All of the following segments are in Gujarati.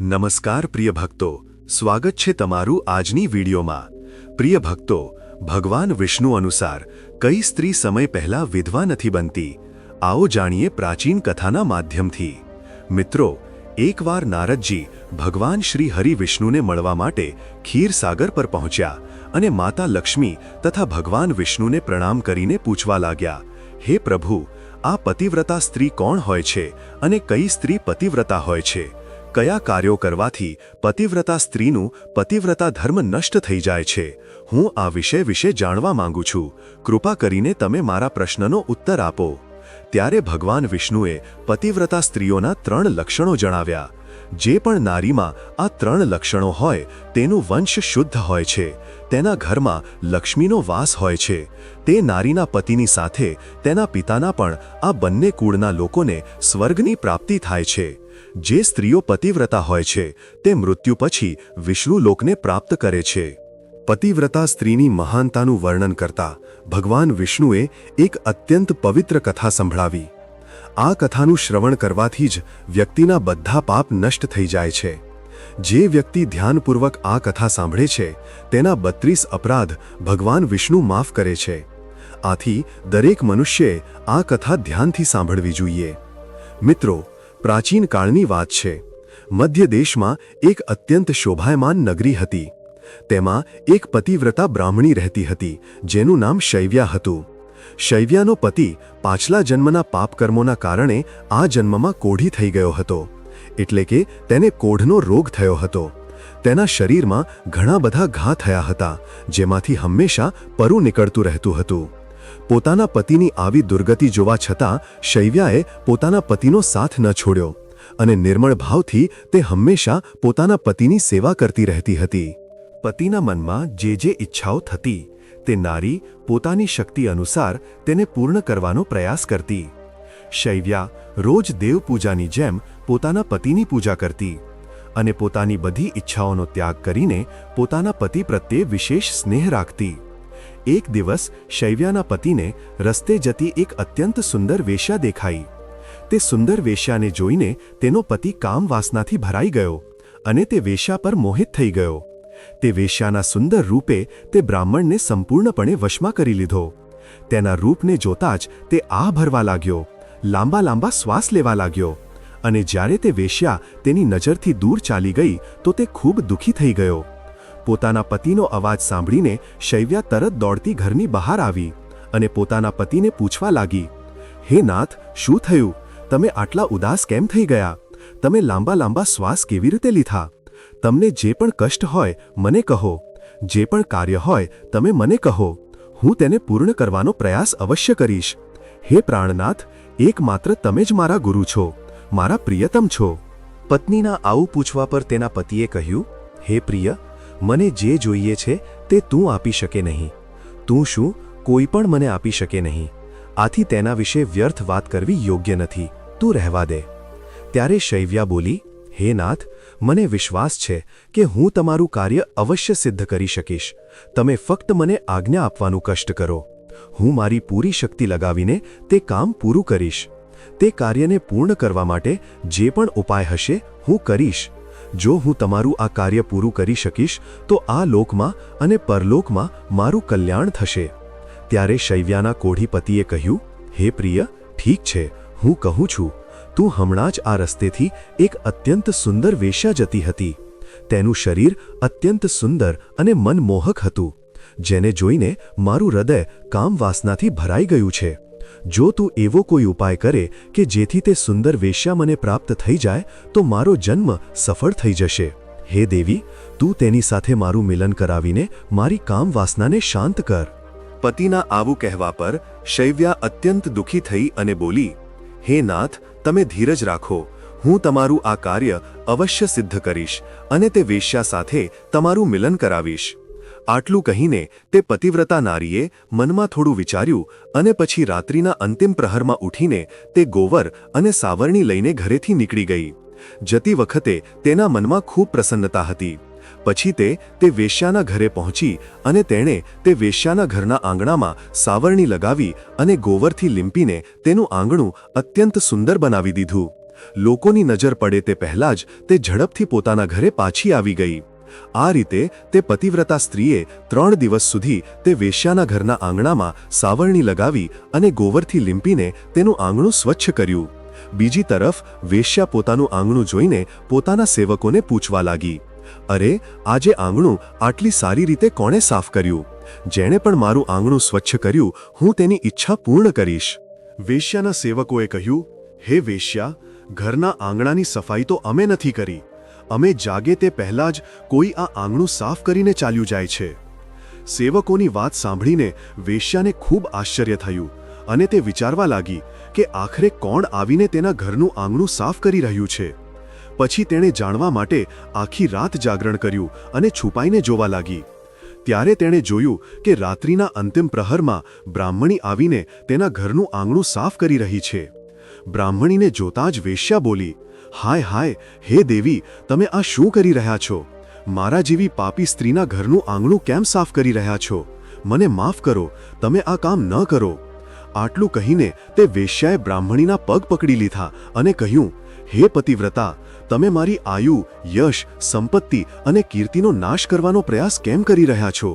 નમસ્કાર પ્રિય ભક્તો, સ્વાગત છે તમારું આજની વિડીયોમાં. પ્રિય ભક્તો, ભગવાન વિષ્ણુ અનુસાર, કઈ સ્ત્રી સમય પહેલા વિધવા નથી બનતી? આવો જાણીએ પ્રાચીન કથાના માધ્યમથી. મિત્રો, એકવાર નારદજી ભગવાન શ્રી હરિ વિષ્ણુને મળવા માટે ખીરસાગર પર પહોંચ્યા અને માતા લક્ષ્મી તથા ભગવાન વિષ્ણુને પ્રણામ કરીને પૂછવા લાગ્યા, હે પ્રભુ, આ પતિવ્રતા સ્ત્રી કોણ હોય છે અને કઈ સ્ત્રી પતિવ્રતા હોય છે? કયા કાર્યો કરવાથી પતિવ્રતા સ્ત્રીનું પતિવ્રતા ધર્મ નષ્ટ થઈ જાય છે? હું આ વિષય વિશે જાણવા માંગુ છું. કૃપા કરીને તમે મારા પ્રશ્નનો ઉત્તર આપો. ત્યારે ભગવાન વિષ્ણુએ પતિવ્રતા સ્ત્રીઓના ત્રણ લક્ષણો જણાવ્યા. જે પણ નારીમાં આ ત્રણ લક્ષણો હોય, તેનું વંશ શુદ્ધ હોય છે. તેના ઘરમાં લક્ષ્મીનો વાસ હોય છે. તે નારીના પતિની સાથે તેના પિતાના પણ આ બંને કુળના લોકોને સ્વર્ગની પ્રાપ્તિ થાય છે. જે સ્ત્રીઓ પતિવ્રતા હોય છે, તે મૃત્યુ પછી વિષ્ણુ લોકને પ્રાપ્ત કરે છે. પતિવ્રતા સ્ત્રીની મહાનતાનું વર્ણન કરતા ભગવાન વિષ્ણુએ એક અત્યંત પવિત્ર કથા સંભળાવી. આ કથાનું શ્રવણ કરવાથી જ વ્યક્તિના બધા પાપ નષ્ટ થઈ જાય છે. જે વ્યક્તિ ધ્યાનપૂર્વક આ કથા સાંભળે છે, તેના બત્રીસ અપરાધ ભગવાન વિષ્ણુ માફ કરે છે. આથી દરેક મનુષ્યએ આ કથા ધ્યાનથી સાંભળવી જોઈએ. મિત્રો પ્રાચીન કાળની વાત છે. મધ્ય દેશમાં એક અત્યંત શોભાયમાન નગરી હતી. તેમાં એક પતિવ્રતા બ્રાહ્મણી રહેતી હતી, જેનું નામ શૈવ્યા હતું. શૈવ્યાનો પતિ પાછલા જન્મના પાપકર્મોના કારણે આ જન્મમાં કોઢી થઈ ગયો હતો. એટલે કે તેને કોઢનો રોગ થયો હતો. તેના શરીરમાં ઘણા બધા ઘા થયા હતા, જેમાંથી હંમેશા પરુ નીકળતું રહેતું હતું. પોતાના પતિની આવી દુર્ગતિ જોવા છતાં શૈવ્યાએ પોતાના પતિનો સાથ ન છોડ્યો અને નિર્મળ ભાવથી તે હંમેશા પોતાના પતિની સેવા કરતી રહેતી હતી. પતિના મનમાં જે જે ઈચ્છાઓ થતી, તે નારી પોતાની શક્તિ અનુસાર તેને પૂર્ણ કરવાનો પ્રયાસ કરતી. શૈવ્યા રોજ દેવપૂજાની જેમ પોતાના પતિની પૂજા કરતી અને પોતાની બધી ઈચ્છાઓનો ત્યાગ કરીને પોતાના પતિ પ્રત્યે વિશેષ સ્નેહ રાખતી. એક દિવસ શૈવ્યાના પતિને રસ્તે જતી એક અત્યંત સુંદર વેશ્યા દેખાઈ. તે સુંદર વેશ્યાને જોઈને તેનો પતિ કામ વાસનાથી ભરાઈ ગયો અને તે વેશ્યા પર મોહિત થઈ ગયો. તે વેશ્યાના સુંદર રૂપે તે બ્રાહ્મણને સંપૂર્ણપણે વશમાં કરી લીધો. તેના રૂપને જોતા જ તે આ ભરવા લાગ્યો, લાંબા લાંબા શ્વાસ લેવા લાગ્યો અને જ્યારે તે વેશ્યા તેની નજરથી દૂર ચાલી ગઈ તો તે ખૂબ દુઃખી થઈ ગયો. પોતાના પતિનો અવાજ સાંભળીને શૈવ્યા તરત દોડતી ઘરની બહાર આવી અને પોતાના પતિને પૂછવા લાગી, હે નાથ, શું થયું? તમે આટલા ઉદાસ કેમ થઈ ગયા? તમે લાંબા લાંબા શ્વાસ કેવી રીતે લીધા? તમને જે પણ કષ્ટ હોય, મને કહો. જે પણ કાર્ય હોય, તમે મને કહો. હું તેને પૂર્ણ કરવાનો પ્રયાસ અવશ્ય કરીશ. હે પ્રાણનાથ, એકમાત્ર તમે જ મારા ગુરુ છો. મારા પ્રિયતમ છો. પત્નીના આવું પૂછવા પર તેના પતિએ કહ્યું, હે પ્રિય મને જે જોઈએ છે તે તું આપી શકે નહીં. તું શું કોઈ પણ મને આપી શકે નહીં. આથી તેના વિશે વ્યર્થ વાત કરવી યોગ્ય નથી. તું રહેવા દે. ત્યારે શૈવ્યા બોલી, હે નાથ, મને વિશ્વાસ છે કે હું તમારું કાર્ય અવશ્ય સિદ્ધ કરી શકીશ. તમે ફક્ત મને આજ્ઞા આપવાનું કષ્ટ કરો. હું મારી પૂરી શક્તિ લગાવીને તે કામ પૂરું કરીશ. તે કાર્યને પૂર્ણ કરવા માટે જે પણ ઉપાય હશે હું કરીશ. જો હું તમારું આ કાર્ય પૂરું કરી શકીશ, તો આ લોકમાં અને પરલોકમાં મારું કલ્યાણ થશે. ત્યારે શૈવ્યાના કોઢીપતિએ કહ્યું, હે પ્રિય, ઠીક છે, હું કહું છું, તું હમણાં જ આ રસ્તેથી એક અત્યંત સુંદર વેશ્યા જતી હતી. તેનું શરીર અત્યંત સુંદર અને મનમોહક હતું, જેને જોઈને મારું હૃદય કામવાસનાથી ભરાઈ ગયું છે. જો તું એવો કોઈ ઉપાય કરે કે જેથી તે સુંદર વેશ્યા મને પ્રાપ્ત થઈ જાય, તો મારો જન્મ સફળ થઈ જશે. હે દેવી, તું તેની સાથે મારું મિલન કરાવીને મારી કામ વાસનાને શાંત કર. પતિના આવું કહેવા પર શૈવ્યા અત્યંત દુઃખી થઈ અને બોલી, હે નાથ, તમે ધીરજ રાખો. હું તમારું આ કાર્ય અવશ્ય સિદ્ધ કરીશ અને તે વેશ્યા સાથે તમારું મિલન કરાવીશ. આટલું કહીને તે પતિવ્રતા નારીએ મનમાં થોડું વિચાર્યું અને પછી રાત્રિના અંતિમ પ્રહરમાં ઉઠીને તે ગોવર અને સાવરણી લઈને ઘરેથી નીકળી ગઈ. જતી વખતે તેના મનમાં ખૂબ પ્રસન્નતા હતી. પછી તે તે વેશ્યાના ઘરે પહોંચી અને તેણે તે વેશ્યાના ઘરના આંગણામાં સાવરણી લગાવી અને ગોવરથી લીંપીને તેનું આંગણું અત્યંત સુંદર બનાવી દીધું. લોકોની નજર પડે તે પહેલાં જ તે ઝડપથી પોતાના ઘરે પાછી આવી ગઈ. આ રીતે તે પતિવ્રતા સ્ત્રીએ ત્રણ દિવસ સુધી તે વેશ્યાના ઘરના આંગણામાં સાવરણી લગાવી અને ગોવરથી લીંપીને તેનું આંગણું સ્વચ્છ કર્યું. બીજી તરફ, વેશ્યા પોતાનું આંગણું જોઈને પોતાના સેવકોને પૂછવા લાગી, અરે, આજે આંગણું આટલી સારી રીતે કોણે સાફ કર્યું? જેણે પણ મારું આંગણું સ્વચ્છ કર્યું, હું તેની ઈચ્છા પૂર્ણ કરીશ. વેશ્યાના સેવકોએ કહ્યું, હે વેશ્યા, ઘરના આંગણાની સફાઈ તો અમે નથી કરી. અમે જાગે તે પહેલાં જ કોઈ આ આંગણું સાફ કરીને ચાલ્યું જાય છે. સેવકોની વાત સાંભળીને વેશ્યાને ખૂબ આશ્ચર્ય થયું અને તે વિચારવા લાગી કે આખરે કોણ આવીને તેના ઘરનું આંગણું સાફ કરી રહ્યું છે. પછી તેણે જાણવા માટે આખી રાત જાગરણ કર્યું અને છુપાઈને જોવા લાગી. ત્યારે તેણે જોયું કે રાત્રિના અંતિમ પ્રહરમાં બ્રાહ્મણી આવીને તેના ઘરનું આંગણું સાફ કરી રહી છે. બ્રાહ્મણીને જોતાં જ વેશ્યા બોલી હાય હાય, હે દેવી, તમે આ શું કરી રહ્યા છો? મારા જેવી પાપી સ્ત્રીના ઘરનું આંગણું કેમ સાફ કરી રહ્યા છો? મને માફ કરો, તમે આ કામ ન કરો. આટલું કહીને તે વેશ્યાએ બ્રાહ્મણીના પગ પકડી લીધા અને કહ્યું, હે પતિવ્રતા, તમે મારી આયુ, યશ, સંપત્તિ અને કીર્તિનો નાશ કરવાનો પ્રયાસ કેમ કરી રહ્યા છો?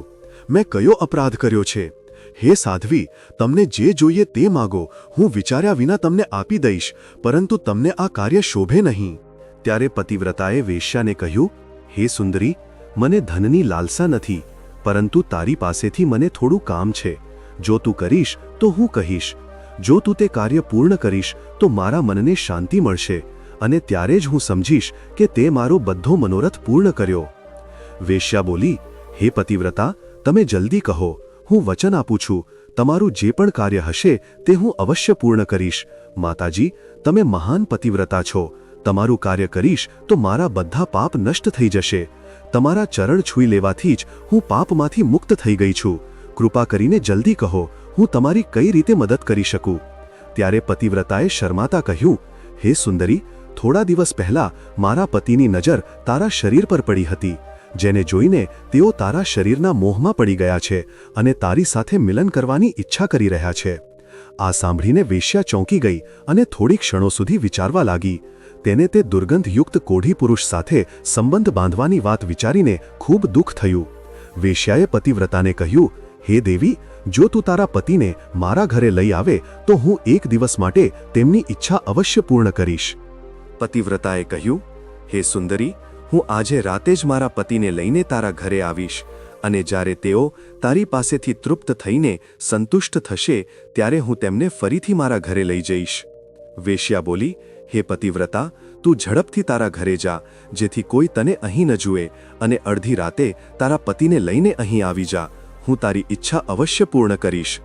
મેં કયો અપરાધ કર્યો છે? હે સાધ્વી, તમને જે જોઈએ તે માગો. હું વિચાર્યા વિના તમને આપી દઈશ, પરંતુ તમને આ કાર્ય શોભે નહીં. ત્યારે પતિવ્રતાએ વેશ્યાને કહ્યું, હે સુંદરી, મને ધનની લાલસા નથી, પરંતુ તારી પાસેથી મને થોડું કામ છે. જો તું કરીશ, તો હું કહીશ. જો તું તે કાર્ય પૂર્ણ કરીશ, તો મારા મનને શાંતિ મળશે, અને ત્યારે જ હું સમજીશ કે તે મારો બધો મનોરથ પૂર્ણ કર્યો. વેશ્યા બોલી, હે પતિવ્રતા, તમે જલ્દી કહો હું વચન આપું છું. તમારું જે પણ કાર્ય હશે તે હું અવશ્ય પૂર્ણ કરીશ. માતાજી, તમે મહાન પતિવ્રતા છો. તમારું કાર્ય કરીશ તો મારા બધા પાપ નષ્ટ થઈ જશે. તમારા ચરણ છૂઈ લેવાથી જ હું પાપમાંથી મુક્ત થઈ ગઈ છું. કૃપા કરીને જલ્દી કહો, હું તમારી કઈ રીતે મદદ કરી શકું? ત્યારે પતિવ્રતાએ શર્માતા કહ્યું, હે સુંદરી, થોડા દિવસ પહેલા મારા પતિની નજર તારા શરીર પર પડી હતી. જેને જોઈને તેઓ તારા શરીરના મોહમાં પડી ગયા છે અને તારી સાથે મિલન કરવાની ઈચ્છા કરી રહ્યા છે. આ સાંભળીને વેશ્યા ચોંકી ગઈ અને થોડી ક્ષણો સુધી વિચારવા લાગી. તેને તે દુર્ગંધયુક્ત કોઢી પુરુષ સાથે સંબંધ બાંધવાની વાત વિચારીને ખૂબ દુઃખ થયું. વેશ્યાએ પતિવ્રતાને કહ્યું, હે દેવી, જો તું તારા પતિને મારા ઘરે લઈ આવે, તો હું એક દિવસ માટે તેમની ઈચ્છા અવશ્ય પૂર્ણ કરીશ. પતિવ્રતાએ કહ્યું, હે સુંદરી હું આજે રાતે જ મારા પતિને લઈને તારા ઘરે આવીશ અને જ્યારે તેઓ તારી પાસેથી તૃપ્ત થઈને સંતુષ્ટ થશે, ત્યારે હું તેમને ફરીથી મારા ઘરે લઈ જઈશ. વેશ્યા બોલી, હે પતિવ્રતા, તું ઝડપથી તારા ઘરે જા, જેથી કોઈ તને અહીં ન જુએ અને અડધી રાતે તારા પતિને લઈને અહીં આવી જા. હું તારી ઈચ્છા અવશ્ય પૂર્ણ કરીશ.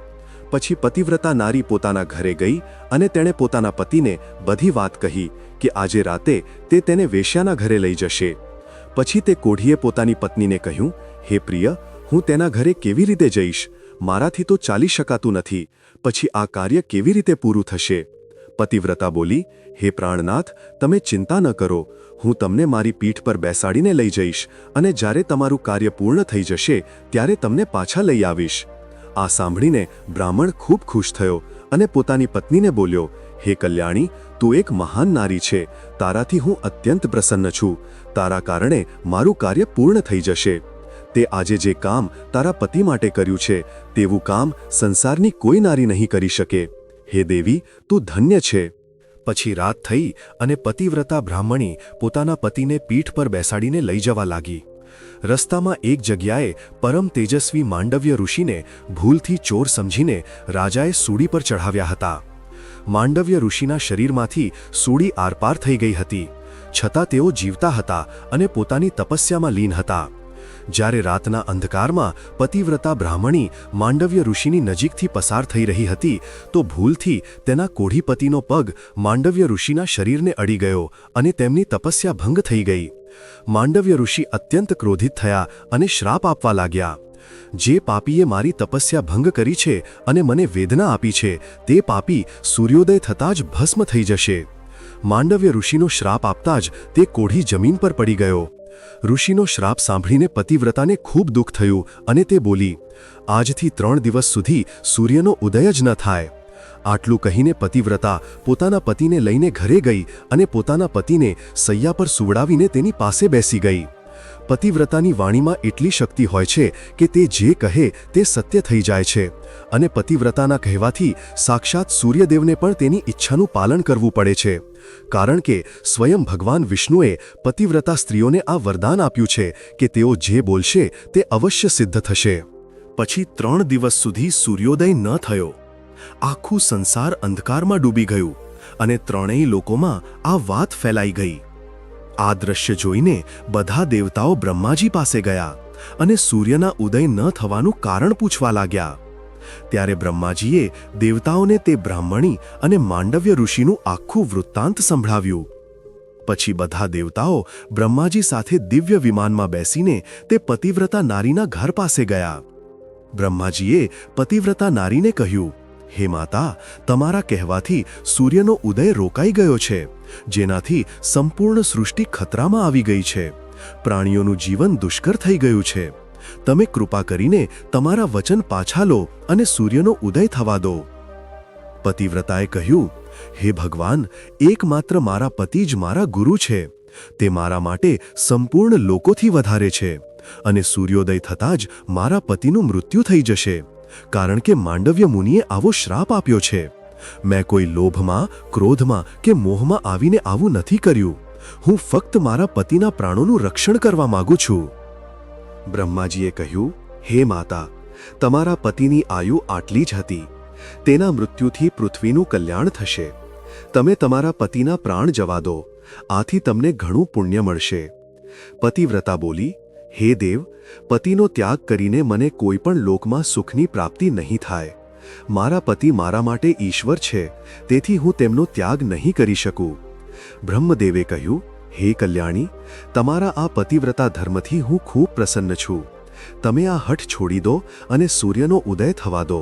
પછી પતિવ્રતા નારી પોતાના ઘરે ગઈ અને તેણે પોતાના પતિને બધી વાત કહી કે આજે રાતે તે તેને વેશ્યાના ઘરે લઈ જશે. પછી તે કોઢીએ પોતાની પત્નીને કહ્યું, હે પ્રિય, હું તેના ઘરે કેવી રીતે જઈશ? મારાથી તો ચાલી શકાતું નથી. પછી આ કાર્ય કેવી રીતે પૂરું થશે? પતિવ્રતા બોલી, હે પ્રાણનાથ, તમે ચિંતા ન કરો. હું તમને મારી પીઠ પર બેસાડીને લઈ જઈશ અને જ્યારે તમારું કાર્ય પૂર્ણ થઈ જશે, ત્યારે તમને પાછા લઈ આવીશ. આ સાંભળીને બ્રાહ્મણ ખૂબ ખુશ થયો અને પોતાની પત્નીને બોલ્યો, હે કલ્યાણી, તું એક મહાન નારી છે. તારાથી હું અત્યંત પ્રસન્ન છું. તારા કારણે મારું કાર્ય પૂર્ણ થઈ જશે. તે આજે જે કામ તારા પતિ માટે કર્યું છે, તેવું કામ સંસારની કોઈ નારી નહીં કરી શકે. હે દેવી, તું ધન્ય છે. પછી રાત થઈ અને પતિવ્રતા બ્રાહ્મણી પોતાના પતિને પીઠ પર બેસાડીને લઈ જવા લાગી. રસ્તામાં એક જગ્યાએ પરમ તેજસ્વી માંડવ્ય ઋષિને ભૂલથી ચોર સમજીને રાજાએ સૂડી પર ચઢાવ્યા હતા. માંડવ્ય ઋષિના શરીરમાંથી સૂડી આરપાર થઈ ગઈ હતી. છતાં તેઓ જીવતા હતા અને પોતાની તપસ્યામાં લીન હતા. જ્યારે રાતના અંધકારમાં પતિવ્રતા બ્રાહ્મણી માંડવ્ય ઋષિની નજીકથી પસાર થઈ રહી હતી, તો ભૂલથી તેના કોઢીપતિનો પગ માંડવ્ય ઋષિના શરીરને અડી ગયો અને તેમની તપસ્યા ભંગ થઈ ગઈ. માંડવ્ય ઋષિ અત્યંત ક્રોધિત થયા અને શ્રાપ આપવા લાગ્યા. જે પાપીએ મારી તપસ્યા ભંગ કરી છે અને મને વેદના આપી છે, તે પાપી સૂર્યોદય થતાં જ ભસ્મ થઈ જશે. માંડવ્ય ઋષિનો શ્રાપ આપતા જ તે કોઢી જમીન પર પડી ગયો. ઋષિનો શ્રાપ સાંભળીને પતિવ્રતાને ખૂબ દુઃખ થયું અને તે બોલી, આજથી ત્રણ દિવસ સુધી સૂર્યનો ઉદય જ ન થાય. આટલું કહીને પતિવ્રતા પોતાના પતિને લઈને ઘરે ગઈ અને પોતાના પતિને સૈયા પર સુવડાવીને તેની પાસે બેસી ગઈ. પતિવ્રતાની વાણીમાં એટલી શક્તિ હોય છે કે તે જે કહે તે સત્ય થઈ જાય છે અને પતિવ્રતાના કહેવાથી સાક્ષાત સૂર્યદેવને પણ તેની ઈચ્છાનું પાલન કરવું પડે છે. કારણ કે સ્વયં ભગવાન વિષ્ણુએ પતિવ્રતા સ્ત્રીઓને આ વરદાન આપ્યું છે કે તેઓ જે બોલશે તે અવશ્ય સિદ્ધ થશે. પછી ત્રણ દિવસ સુધી સૂર્યોદય ન થયો. આખું સંસાર અંધકારમાં ડૂબી ગયું અને ત્રણેય લોકોમાં આ વાત ફેલાઈ ગઈ. આ દ્રશ્ય જોઈને બધા દેવતાઓ બ્રહ્માજી પાસે ગયા અને સૂર્યના ઉદય ન થવાનું કારણ પૂછવા લાગ્યા. ત્યારે બ્રહ્માજીએ દેવતાઓને તે બ્રાહ્મણી અને માંડવ્ય ઋષિનું આખું વૃત્તાંત સંભળાવ્યું. પછી બધા દેવતાઓ બ્રહ્માજી સાથે દિવ્ય વિમાનમાં બેસીને તે પતિવ્રતા નારીના ઘર પાસે ગયા. બ્રહ્માજીએ પતિવ્રતા નારીને કહ્યું હે માતા, તમારા કહેવાથી સૂર્યનો ઉદય રોકાઈ ગયો છે, જેનાથી સંપૂર્ણ સૃષ્ટિ ખતરામાં આવી ગઈ છે. પ્રાણીઓનું જીવન દુષ્કર થઈ ગયું છે. તમે કૃપા કરીને તમારા વચન પાછા લો અને સૂર્યનો ઉદય થવા દો. પતિવ્રતાએ કહ્યું, હે ભગવાન, એકમાત્ર મારા પતિ જ મારા ગુરુ છે. તે મારા માટે સંપૂર્ણ લોકોથી વધારે છે અને સૂર્યોદય થતાં જ મારા પતિનું મૃત્યુ થઈ જશે. કારણ કે માંડવ્ય મુનિએ આવો શ્રાપ આપ્યો છે. મેં કોઈ લોભમાં, ક્રોધમાં કે મોહમાં આવીને આવું નથી કર્યું. હું ફક્ત મારા પતિના પ્રાણોનું રક્ષણ કરવા માંગુ છું. બ્રહ્માજીએ કહ્યું, હે માતા, તમારા પતિની આયુ આટલી જ હતી. તેના મૃત્યુથી પૃથ્વીનું કલ્યાણ થશે. તમે તમારા પતિના પ્રાણ જવા દો. આથી તમને ઘણું પુણ્ય મળશે. પતિવ્રતા બોલી હે દેવ, પતિનો ત્યાગ કરીને મને કોઈ પણ લોકમાં સુખની પ્રાપ્તિ નહીં થાય. મારા પતિ મારા માટે ઈશ્વર છે, તેથી હું તેમનો ત્યાગ નહીં કરી શકું. બ્રહ્મદેવે કહ્યું, હે કલ્યાણી, તમારા આ પતિવ્રતા ધર્મથી હું ખૂબ પ્રસન્ન છું. તમે આ હઠ છોડી દો અને સૂર્યનો ઉદય થવા દો,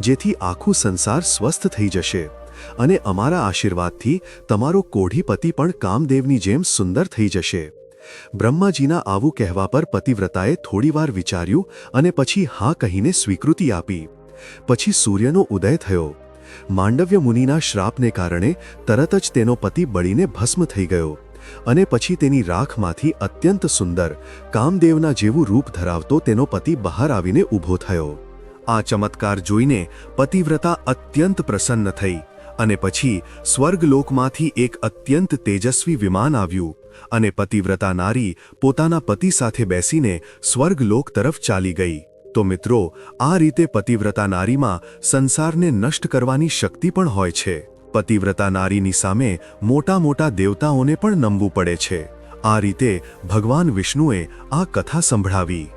જેથી આખું સંસાર સ્વસ્થ થઈ જશે. અને અમારા આશીર્વાદથી તમારો કોઢી પતિ પણ કામદેવની જેમ સુંદર થઈ જશે. બ્રહ્માજીના આવું કહેવા પર પતિવ્રતાએ થોડીવાર વિચાર્યું અને પછી હા કહીને સ્વીકૃતિ આપી. પછી સૂર્યનો ઉદય થયો. માંડવ્ય મુનિના શ્રાપને કારણે તરત જ તેનો પતિ બળીને ભસ્મ થઈ ગયો અને પછી તેની રાખમાંથી અત્યંત સુંદર, કામદેવના જેવું રૂપ ધરાવતો તેનો પતિ બહાર આવીને ઊભો થયો. આ ચમત્કાર જોઈને પતિવ્રતા અત્યંત પ્રસન્ન થઈ અને પછી સ્વર્ગલોકમાંથી એક અત્યંત તેજસ્વી વિમાન આવ્યું. અને પતિવ્રતા નારી પોતાના પતિ સાથે બેસીને સ્વર્ગલોક તરફ ચાલી ગઈ. તો મિત્રો, આ રીતે પતિવ્રતા નારીમાં સંસારને નષ્ટ કરવાની શક્તિ પણ હોય છે. પતિવ્રતા નારીની સામે મોટા મોટા દેવતાઓને પણ નમવું પડે છે. આ રીતે ભગવાન વિષ્ણુએ આ કથા સંભળાવી.